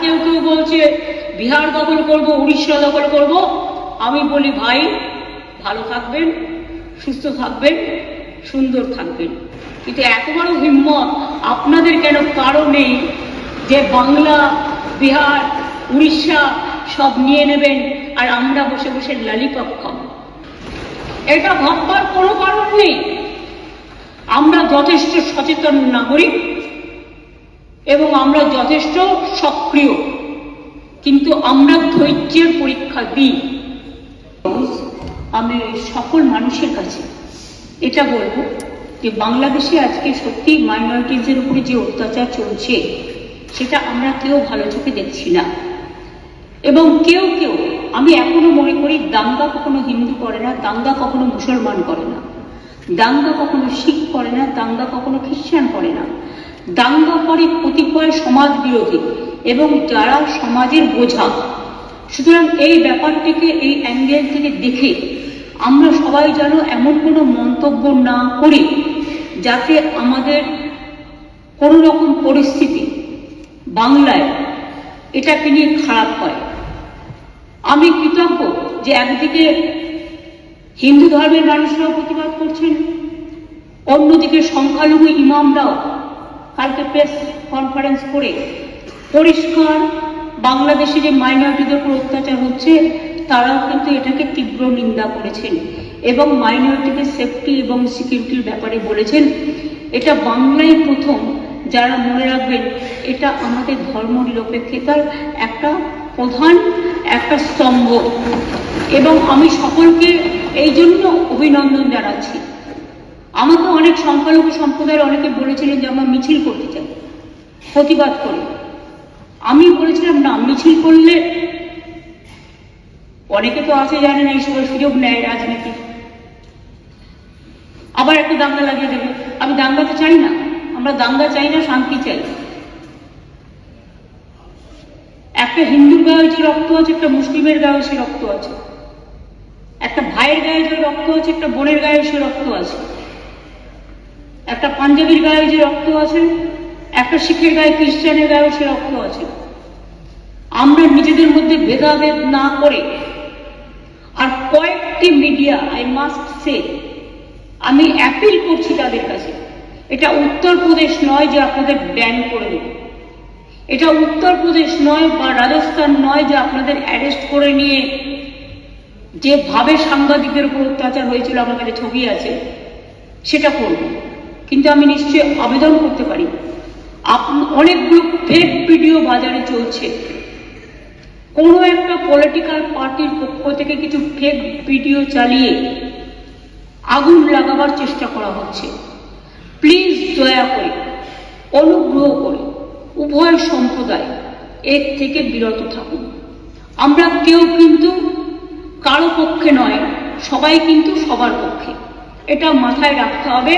কেউ কেউ বলছে, বিহার দখল করব, উড়িষ্যা দখল করব। আমি বলি, ভাই, ভালো থাকবেন, সুস্থ থাকবেন, সুন্দর থাকবেন। কিন্তু এত বড় হিম্মত আপনাদের কেন কারও নেই যে বাংলা, বিহার, উড়িষ্যা সব নিয়ে নেবেন আর আমরা বসে বসে লালিপপ খাব? এটা ভাববার কোনো কারণ নেই। আমরা যথেষ্ট সচেতন নাগরিক। এবং আমরা যথেষ্ট সক্রিয়। কিন্তু আমরা ধৈর্যের পরীক্ষা দিই। আমি সকল মানুষের কাছে। এটা বলব যে বাংলাদেশে আজকে সত্যি মাইনরিটিজের উপরে যে অত্যাচার চলছে, সেটা আমরা কেউ ভালো চোখে দেখছি না। এবং কেউ কেউ, আমি এখনও মনে করি, দাঙ্গা কখনো হিন্দু করে না, দাঙ্গা কখনো মুসলমান করে না। দাঙ্গা কখনো শিখ করে না, দাঙ্গা কখনো খ্রিস্টান করে না। দাঙ্গা করে কতিপয় সমাজ বিরোধী এবং যারা সমাজের বোঝা। সুতরাং এই ব্যাপারটিকে, এই অ্যাঙ্গেল থেকে দেখে আমরা সবাই যেন এমন কোনো মন্তব্য না করি যাতে আমাদের কোনো রকম পরিস্থিতি বাংলায় এটাকে নিয়ে খারাপ হয়। আমি কৃতজ্ঞ যে একদিকে হিন্দু ধর্মের মানুষরাও প্রতিবাদ করছেন, অন্যদিকে সংখ্যালঘু ইমামরাও কালকে প্রেস কনফারেন্স করে পরিষ্কার বাংলাদেশে যে মাইনরিটিদের উপর অত্যাচার হচ্ছে, তারাও কিন্তু এটাকে তীব্র নিন্দা করেছেন এবং মাইনরিটিদের সেফটি এবং সিকিউরিটির ব্যাপারে বলেছেন। এটা বাংলায় প্রথম, যারা মনে রাখবেন, এটা আমাদের ধর্ম নিরপেক্ষতার একটা প্রধান, একটা স্তম্ভ। এবং আমি সকলকে এই জন্য অভিনন্দন জানাচ্ছি। আমাকে অনেক সংখ্যালঘু সম্প্রদায়ের অনেকে বলেছিলেন যে আমরা মিছিল করতে চাই, প্রতিবাদ করে। আমি বলেছিলাম, না, মিছিল করলে অনেকে তো আছে জানে না এই সময় সুযোগ নেয় রাজনীতি। আবার একটা দাঙ্গা লাগিয়ে দেবে। আমি দাঙ্গা তো চাই না, আমরা দাঙ্গা চাই না, শান্তি চাই। একটা হিন্দুর গায়ে যে রক্ত আছে, একটা মুসলিমের গায়ে সে রক্ত আছে। একটা ভাইয়ের গায়ে যে রক্ত আছে, একটা বোনের গায়ে সে রক্ত আছে। একটা পাঞ্জাবির গায়ে যে রক্ত আছে, একটা শিখের গায়ে খ্রিস্টানের গায়েও সে রক্ত আছে। আমরা নিজেদের মধ্যে ভেদাভেদ না করে আর কয়েকটি মিডিয়া আই মাস্ট সে আমি অ্যাপিল করছি তাদের কাছে, এটা উত্তরপ্রদেশ নয় যে আপনাদের ব্যান করে দেবে। এটা উত্তরপ্রদেশ নয় বা রাজস্থান নয় যে আপনাদের অ্যারেস্ট করে নিয়ে যেভাবে সাংবাদিকদের উপর অত্যাচার হয়েছিল, আমার কাছে ছবি আছে, সেটা করব। কিন্তু আমি নিশ্চয়ই আবেদন করতে পারি। অনেকগুলো ফেক ভিডিও বাজারে চলছে। কোনো একটা পলিটিক্যাল পার্টির পক্ষ থেকে কিছু ফেক ভিডিও চালিয়ে আগুন লাগাবার চেষ্টা করা হচ্ছে। প্লিজ দয়া করে, অনুগ্রহ করে, উভয় সম্প্রদায় এর থেকে বিরত থাকুন। আমরা কেউ কিন্তু কারও পক্ষে নয়, সবাই কিন্তু সবার পক্ষে। এটা মাথায় রাখতে হবে।